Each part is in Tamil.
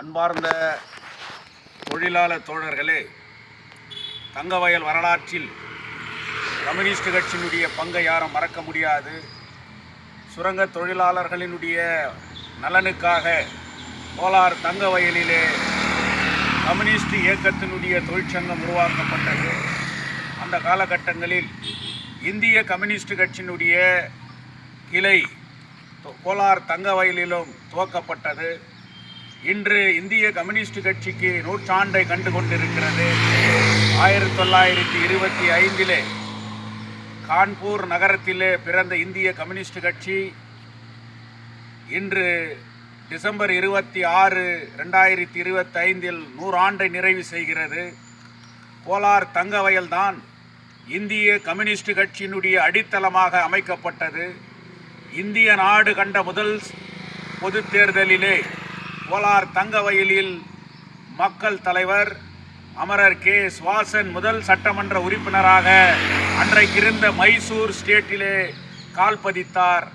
அன்பார்ந்த தொழிலாளர் தோழர்களே தங்கவயல் வரலாற்றில் கம்யூனிஸ்ட் கட்சியினுடைய பங்கை யாரும் மறக்க முடியாது. சுரங்க தொழிலாளர்களினுடைய நலனுக்காக கோலார் தங்க வயலிலே கம்யூனிஸ்ட் இயக்கத்தினுடைய தொழிற்சங்கம் உருவாக்கப்பட்டது. அந்த காலகட்டங்களில் இந்திய கம்யூனிஸ்ட் கட்சியினுடைய கிளை கோலார் தங்க வயலிலும் துவக்கப்பட்டது. இன்று இந்திய கம்யூனிஸ்ட் கட்சிக்கு நூற்றாண்டை கண்டு கொண்டிருக்கிறது. ஆயிரத்தி தொள்ளாயிரத்தி இருபத்தி ஐந்திலே கான்பூர் நகரத்திலே பிறந்த இந்திய கம்யூனிஸ்ட் கட்சி இன்று டிசம்பர் இருபத்தி ஆறு ரெண்டாயிரத்தி இருபத்தி ஐந்தில் நூறாண்டை நிறைவு செய்கிறது. கோலார் தங்கவயல்தான் இந்திய கம்யூனிஸ்ட் கட்சியினுடைய அடித்தளமாக அமைக்கப்பட்டது. இந்திய நாடு கண்ட முதல் பொதுத் தேர்தலிலே கோலார் தங்கவயலில் மக்கள் தலைவர் அமரர் கே. சுவாசன் முதல் சட்டமன்ற உறுப்பினராக அன்றைக்கிருந்த மைசூர் ஸ்டேட்டிலே கால் பதித்தார்.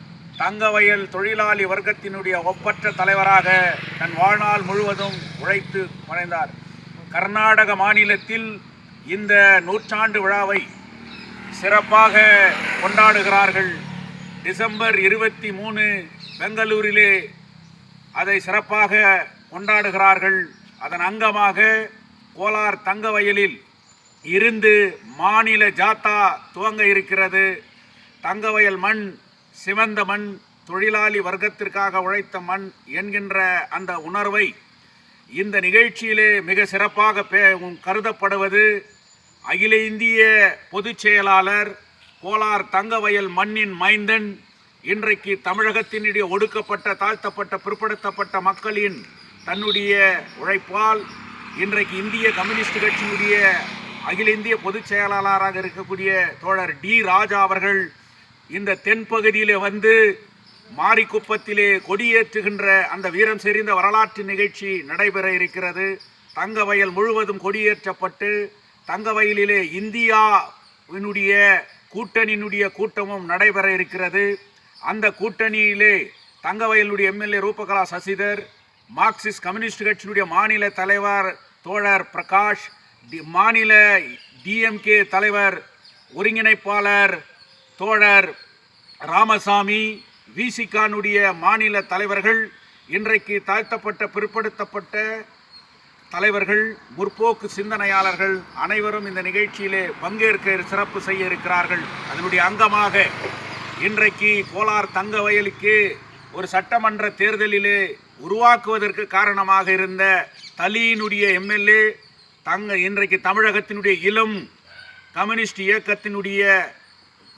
தங்கவயல் தொழிலாளி வர்க்கத்தினுடைய ஒப்பற்ற தலைவராக தன் வாழ்நாள் முழுவதும் உழைத்து மறைந்தார் கர்நாடக மாநிலத்தில் இந்த நூற்றாண்டு விழாவை சிறப்பாக கொண்டாடுகிறார்கள். டிசம்பர் இருபத்தி மூணு பெங்களூரிலே அதை சிறப்பாக கொண்டாடுகிறார்கள். அதன் அங்கமாக கோலார் தங்கவயலில் இருந்து மாநில ஜாத்தா துவங்க இருக்கிறது. தங்கவயல் மண் சிவந்த மண் தொழிலாளி வர்க்கத்திற்காக உழைத்த மண் என்கின்ற அந்த உணர்வை இந்த நிகழ்ச்சியிலே மிக சிறப்பாக பே- கருதப்படுவது அகில இந்திய பொதுச் செயலாளர் கோலார் தங்கவயல் மண்ணின் மைந்தன் இன்றைக்கு தமிழகத்தினுடைய ஒடுக்கப்பட்ட தாழ்த்தப்பட்ட பிற்படுத்தப்பட்ட மக்களின் தன்னுடைய உழைப்பால் இன்றைக்கு இந்திய கம்யூனிஸ்ட் கட்சியினுடைய அகில இந்திய பொதுச் செயலாளராக இருக்கக்கூடிய தோழர் டி ராஜா அவர்கள் இந்த தென்பகுதியிலே வந்து மாரிக்குப்பத்திலே கொடியேற்றுகின்ற அந்த வீரம் செறிந்த வரலாற்று நிகழ்ச்சி நடைபெற இருக்கிறது. தங்கவயல் முழுவதும் கொடியேற்றப்பட்டு தங்கவயலிலே இந்தியாவினுடைய கூட்டணியினுடைய கூட்டமும் நடைபெற இருக்கிறது. அந்த கூட்டணியிலே தங்கவயலுடைய MLA Roopakala Sasidhar Marxist Communist கட்சியினுடைய மாநில தலைவர் தோழர் பிரகாஷ் மாநில டிஎம்கே தலைவர் ஒருங்கிணைப்பாளர் தோழர் ராமசாமி விசிகானுடைய மாநில தலைவர்கள் இன்றைக்கு தாழ்த்தப்பட்ட பிற்படுத்தப்பட்ட தலைவர்கள் முற்போக்கு சிந்தனையாளர்கள் அனைவரும் இந்த நிகழ்ச்சியிலே பங்கேற்க சிறப்பு செய்ய இருக்கிறார்கள். அதனுடைய அங்கமாக இன்றைக்கு கோலார் தங்க வயலுக்கு ஒரு சட்டமன்ற தேர்தலிலே உருவாக்குவதற்கு காரணமாக இருந்த தலியினுடைய எம்எல்ஏ தங்க இன்றைக்கு தமிழகத்தினுடைய இளம் கம்யூனிஸ்ட் இயக்கத்தினுடைய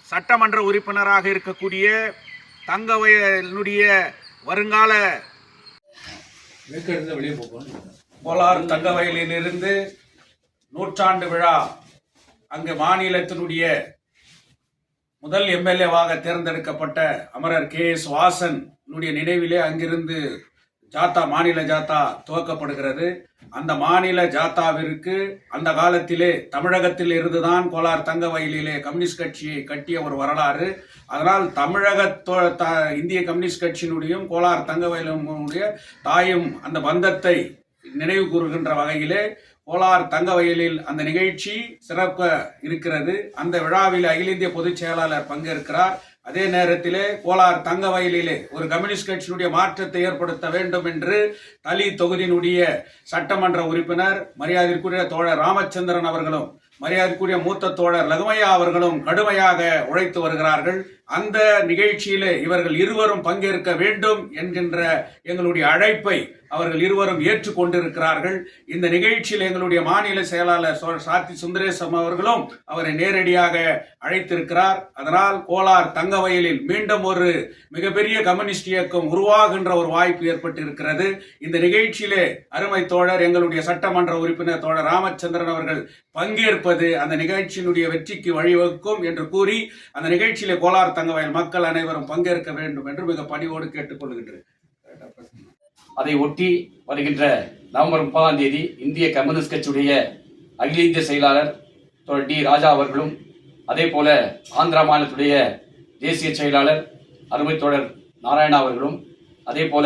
சட்டமன்ற உறுப்பினராக இருக்கக்கூடிய தங்கவயலுடைய வருங்கால கோலார் தங்க வயலிலிருந்து நூற்றாண்டு விழா அங்கு மாநிலத்தினுடைய முதல் எம்எல்ஏவாக தேர்ந்தெடுக்கப்பட்ட அமரர் கே எஸ் வாசன் நினைவிலே அங்கிருந்து ஜாத்தா மாநில ஜாத்தா துவக்கப்படுகிறது. அந்த மாநில ஜாத்தாவிற்கு அந்த காலத்திலே தமிழகத்தில் இருந்துதான் கோலார் தங்க வயலிலே கம்யூனிஸ்ட் கட்சியை கட்டிய ஒரு வரலாறு. அதனால் தமிழக தோ- த- இந்திய கம்யூனிஸ்ட் கட்சியினுடையும் கோலார் தங்க வயலுடைய தாயும் அந்த பந்தத்தை நினைவு கூறுகின்ற வகையிலே கோலார் தங்க வயலில் அந்த நிகழ்ச்சி சிறக்க இருக்கிறது. அந்த விழாவில் அகில இந்திய பொதுச் செயலாளர் பங்கேற்கிறார். அதே நேரத்திலே கோலார் தங்க வயலிலே ஒரு கம்யூனிஸ்ட் கட்சியினுடைய மாற்றத்தை ஏற்படுத்த வேண்டும் என்று தலி தொகுதியினுடைய சட்டமன்ற உறுப்பினர் மரியாதைக்குரிய தோழர் ராமச்சந்திரன் அவர்களும் மரியாதைக்குரிய மூத்த தோழர் லகுமையா அவர்களும் கடுமையாக உழைத்து வருகிறார்கள். அந்த நிகழ்ச்சியிலே இவர்கள் இருவரும் பங்கேற்க வேண்டும் என்கின்ற எங்களுடைய அழைப்பை அவர்கள் இருவரும் ஏற்றுக்கொண்டிருக்கிறார்கள். இந்த நிகழ்ச்சியில் எங்களுடைய மாநில செயலாளர் சாத்தி சுந்தரேசம் அவர்களும் அவரை நேரடியாக அழைத்திருக்கிறார். அதனால் கோலார் தங்கவயலில் மீண்டும் ஒரு மிகப்பெரிய கம்யூனிஸ்ட் இயக்கம் உருவாகின்ற ஒரு வாய்ப்பு ஏற்பட்டிருக்கிறது. இந்த நிகழ்ச்சியிலே அருமை தோழர் எங்களுடைய சட்டமன்ற உறுப்பினர் தோழர் ராமச்சந்திரன் அவர்கள் பங்கேற்பது அந்த நிகழ்ச்சியினுடைய வெற்றிக்கு வழிவகுக்கும் என்று கூறி அந்த நிகழ்ச்சியிலே கோலார் தங்கவயல் மக்கள் அனைவரும் பங்கேற்க வேண்டும் என்று மிக பணிவோடு கேட்டுக்கொள்கின்றேன். அதை ஒட்டி வருகின்ற நவம்பர் முப்பதாம் தேதி இந்திய கம்யூனிஸ்ட் கட்சியுடைய அகில இந்திய செயலாளர் டி ராஜா அவர்களும் அதே போல ஆந்திரா மாநிலத்துடைய தேசிய செயலாளர் அருமை தோழர் நாராயணா அவர்களும் அதே போல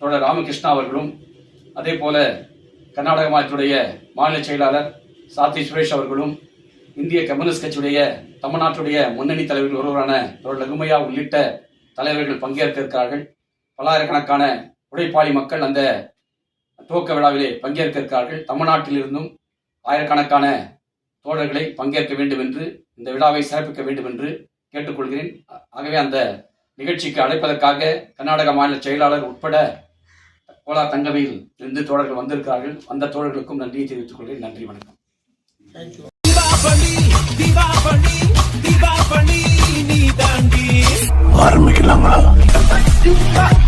தோழர் ராமகிருஷ்ணா அவர்களும் அதே போல கர்நாடக மாநிலத்துடைய மாநில செயலாளர் சாத்தி சுரேஷ் அவர்களும் இந்திய கம்யூனிஸ்ட் கட்சியுடைய தமிழ்நாட்டுடைய முன்னணி தலைவர்கள் ஒருவரான தோழர் லகுமையா உள்ளிட்ட தலைவர்கள் பங்கேற்க இருக்கிறார்கள். பல்லாயிரக்கணக்கான உழைப்பாளி மக்கள் அந்த துவக்க விழாவிலே பங்கேற்க இருக்கிறார்கள் தமிழ்நாட்டிலிருந்தும் ஆயிரக்கணக்கான தோழர்களை பங்கேற்க வேண்டும் என்று இந்த விழாவை சிறப்பிக்க வேண்டும் என்று கேட்டுக்கொள்கிறேன். ஆகவே அந்த நிகழ்ச்சிக்கு அழைப்பதற்காக கர்நாடக மாநில செயலாளர் உட்பட கோலார் தங்கவையில் இருந்து தோழர்கள் வந்திருக்கிறார்கள். அந்த தோழர்களுக்கும் நன்றியை தெரிவித்துக் கொள்கிறேன். நன்றி வணக்கம். தீபாவளி